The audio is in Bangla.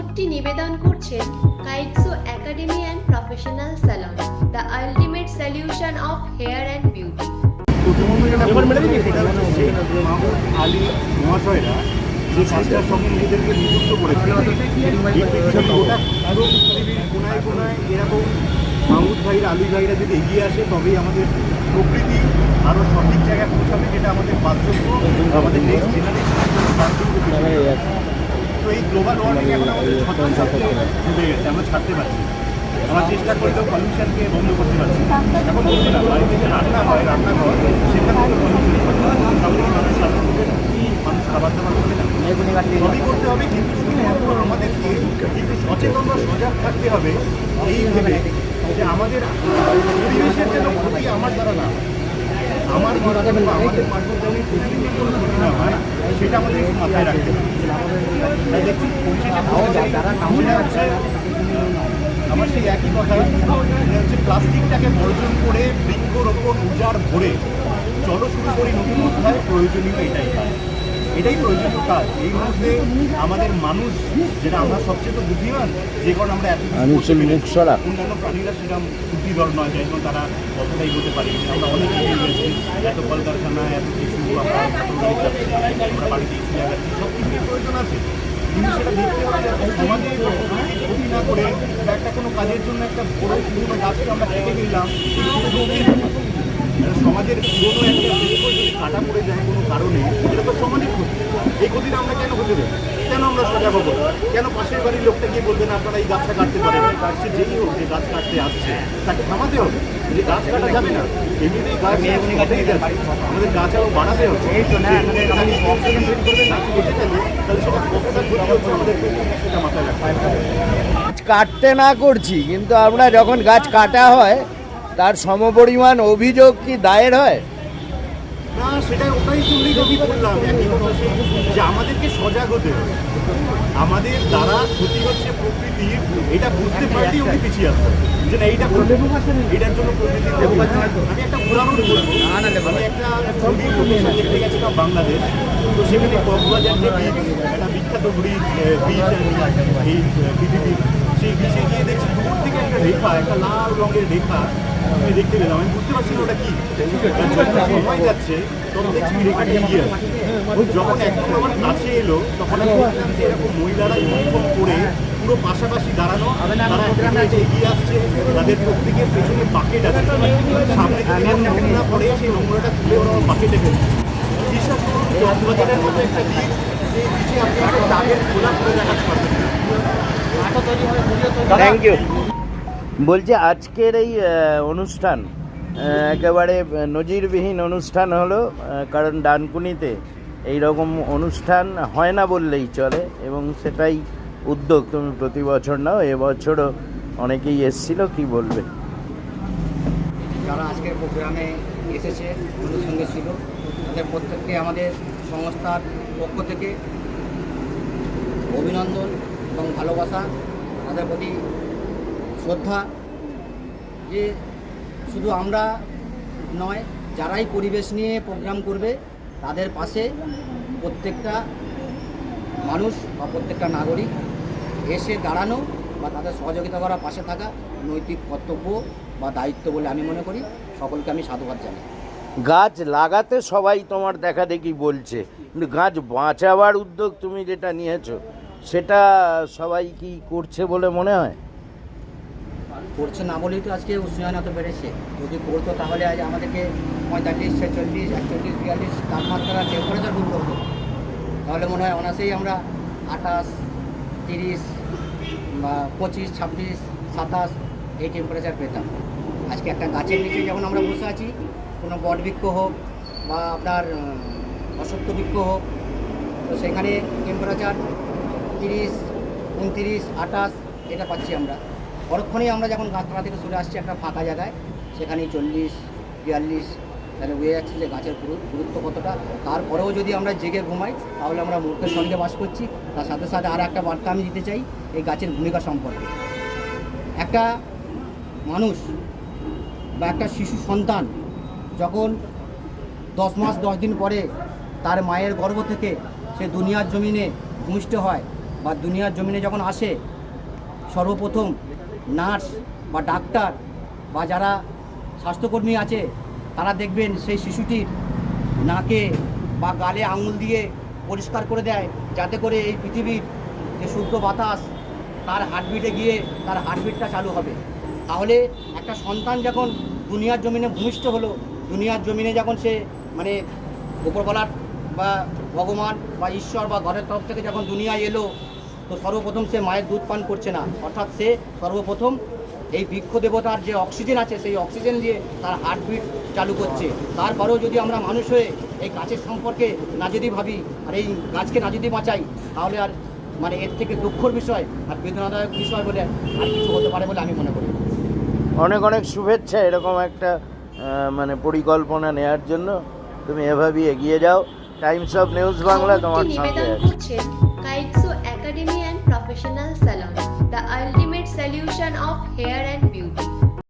খবরটি নিবেদন করছেন কাইটসো academy and professional salon the ultimate solution of hair and beauty. এবার মেরে দিবি মাহমুদ আলী মহাশয়রা যে কাজটার সঙ্গে নিজেদেরকে নিযুক্ত করেছে গোটা পুরো পৃথিবীর কোনায় কোনায় এরকম মাহমুদ ভাইরা আলী ভাইরা যদি এগিয়ে আসে তবেই আমাদের প্রকৃতি আরও সঠিক জায়গায় পৌঁছাবে যেটা আমাদের বাস্তব্য আমাদের নেক্সট এই গ্লোবাল ওয়ার্মিং এখন আমাদের ছত্রিশ ডুবে গেছে আমরা ছাড়তে পারছি আমরা চেষ্টা করলেও পলিউশনকে বন্ধ করতে পারছি এখন বলছে না বাড়িতে যে রান্না হয় রান্নাঘর সেখানে কোনো পলিউশন তাহলে মানুষ রান্না করবে না মানুষ খাবার দাবার করবে না। সবই করতে হবে কিন্তু শুধুমাত্র আমাদেরকে কিন্তু সচেতন বা সজাগ থাকতে হবে এই ভেবে যে আমাদের পরিবেশের যেন ক্ষতি আমার দ্বারা না আমার বা আমাদের পরিবেশের কোনো ক্ষতি না হয়। সেটা আমাদের মাথায় রাখতে সেটা আমার সেই একই কথা। হচ্ছে প্লাস্টিকটাকে বর্জন করে বৃক্ষরোপণ উজাড় ভরে চলো শুরু করি নতুন অধ্যায় প্রয়োজনীয় এটাই এটাই প্রয়োজনীয় কাজ। এই মুহূর্তে আমাদের মানুষ যেটা আমরা সবচেয়ে তো বুদ্ধিমান যে কারণে আমরা। অন্যান্য প্রাণীরা সেরকম বুদ্ধিধর নয় যাই তারা অতটাই হতে পারে। আমরা অনেক এত কলকারখানা এত না করে একটা কোনো কাজের জন্য একটা বড় পুরোনো গাছকে আমরা কেটে ফেললাম সমাজের পুরোনো একটা বৃক্ষ যদি কাটা পড়ে যায় কোনো কারণে এটা তো সমাজের ক্ষতি। এই ক্ষতিটা আমরা কেন হতে দেবো? কেন আমরা সজাগ হব কেন পাশের বাড়ির লোকটা গিয়ে বলবেন আপনারা এই গাছটা কাটতে পারেন কাটছে যেই হোক যে গাছ কাটতে আসছে তাকে থামাতে হবে। যে গাছ কাটা যাবে না এমনিতেই গাছ আমাদের গাছ আরও বাড়াতে হবে। অক্সিজেন তৈরি করবে না তাহলে সেটা কতটা ক্ষতি হচ্ছে আমাদেরকে। সেটা মাথায় রাখতে কাটতে না করছি কিন্তু আমরা যখন গাছ কাটা হয় তার সমপরিমাণ অভিযোগ কি দায়ের হয়? না, সেটা ওটাই জন্যই তো বললাম, একই কথা সেই যে আমাদেরকে সজাগ হতে আমাদের দ্বারা ক্ষতি হচ্ছে প্রকৃতির এটা এটার জন্য প্রকৃতির একটা বাংলাদেশ। তো সেখানে একটা বিখ্যাত সেই গিয়ে দেখছি দূর থেকে একটা রেখা, একটা লাল রঙের রেখা। আমি দেখতে পেলাম। আমি বুঝতে পারছি না ওটা কি। সময় যাচ্ছে তত দেখছি রেখাটা এগিয়ে আসছে যখন একদম আমার কাছে এলো তখন আমি এরকম মহিলারা ইউনিফর্ম পরে পুরো পাশাপাশি দাঁড়ানো তারা এগিয়ে আসছে তাদের প্রত্যেকের পেছনে বাকেট আছে। সামনে থেকে নোংরা পড়ে সেই নোংরাটা তুলে ওরা বাকেটে ফেলছে। বিশ্বাস করুন কক্সবাজারের মতো একটা দ্বীপ সেই বিচে আপনি একটা দাগের খোলা করে দেখাতে পারবেন। থ্যাংক ইউ বলছি, আজকের এই অনুষ্ঠান একেবারে নজিরবিহীন অনুষ্ঠান হলো কারণ ডানকুনিতে এই রকম অনুষ্ঠান হয় না বললেই চলে, এবং সেটাই উদ্যোগ তুমি প্রতি বছর নাও, এবছরও অনেকেই এসছিল, কি বলবে? যারা আজকের প্রোগ্রামে এসেছে আমাদের সঙ্গে ছিল, তাদের প্রত্যেককে আমাদের সংস্থার পক্ষ থেকে অভিনন্দন এবং ভালোবাসা। তাদের প্রতি শ্রদ্ধা। যে শুধু আমরা নয়, যারাই পরিবেশ নিয়ে প্রোগ্রাম করবে, তাদের পাশে প্রত্যেকটা মানুষ বা প্রত্যেকটা নাগরিক এসে দাঁড়ানো বা তাদের সহযোগিতা করা পাশে থাকা নৈতিক কর্তব্য বা দায়িত্ব বলে আমি মনে করি। সকলকে আমি সাধুবাদ জানাই। গাছ লাগাতে সবাই তোমার দেখা দেখি বলছে। কিন্তু গাছ বাঁচাবার উদ্যোগ তুমি যেটা নিয়েছো, সেটা সবাই কি করছে বলে মনে হয়? করছে না বলেই তো আজকে উষ্ণায়ন এত বেড়েছে। যদি পড়তো তাহলে আজ আমাদেরকে পঁয়তাল্লিশ, ছেচল্লিশ, একচল্লিশ, বিয়াল্লিশ তাপমাত্রা টেম্পারেচার ডুবতে হতো তাহলে মনে হয় অনাসেই আমরা আঠাশ, তিরিশ বা পঁচিশ, ছাব্বিশ, সাতাশ এই টেম্পারেচার পেতাম। আজকে একটা গাছের নিচে যখন আমরা বসে আছি, কোনো বট বৃক্ষ হোক বা আপনার অসত্য বৃক্ষ হোক, তো সেখানে টেম্পারেচার তিরিশ, উনতিরিশ, আঠাশ এটা পাচ্ছি আমরা। পরক্ষণেই আমরা যখন গাছতলা থেকে সরে আসছি একটা ফাঁকা জায়গায়, সেখানেই চল্লিশ, বিয়াল্লিশ, তাহলে বুঝে যাচ্ছে যে গাছের গুরু- গুরুত্ব কতটা। তারপরেও যদি আমরা জেগে ঘুমাই, তাহলে আমরা মূর্খের সঙ্গে বাস করছি। তার সাথে সাথে আর একটা বার্তা আমি দিতে চাই, এই গাছের ভূমিকা সম্পর্কে। একটা মানুষ বা একটা শিশু সন্তান যখন দশ মাস, দশ দিন পরে তার মায়ের গর্ভ থেকে সে দুনিয়ার জমিনে ভূমিষ্ঠ হয় বা দুনিয়ার জমিনে যখন আসে, সর্বপ্রথম নার্স বা ডাক্তার বা যারা স্বাস্থ্যকর্মী আছে, তারা দেখবেন সেই শিশুটির নাকে বা গালে আঙুল দিয়ে পরিষ্কার করে দেয়, যাতে করে এই পৃথিবীর যে শুদ্ধ বাতাস, তার হার্টবিটে গিয়ে তার হার্টবিটটা চালু হবে। তাহলে একটা সন্তান যখন দুনিয়ার জমিনে ভূমিষ্ঠ হলো, দুনিয়ার জমিনে যখন সে মানে উপরবেলার বা ভগবান বা ঈশ্বর বা ঘরের তরফ থেকে যখন দুনিয়ায় এলো তো সর্বপ্রথম সে মায়ের দুধ পান করছে না। অর্থাৎ সে সর্বপ্রথম এই বৃক্ষ দেবতার যে অক্সিজেন আছে সেই অক্সিজেন দিয়ে তার হার্টবিট চালু করছে। তারপরেও যদি আমরা মানুষ হয়ে এই গাছের সম্পর্কে না যদি ভাবি আর এই গাছকে না যদি বাঁচাই তাহলে আর মানে এর থেকে দুঃখর বিষয় আর বেদনাদায়ক বিষয় বলে আর কিছু হতে পারে বলে আমি মনে করি। অনেক অনেক শুভেচ্ছা এরকম একটা মানে পরিকল্পনা নেওয়ার জন্য। তুমি এভাবেই এগিয়ে যাও। টাইমস অফ নিউজ বাংলা তোমার সঙ্গে আছে। Professional Salon, the ultimate solution of hair and beauty.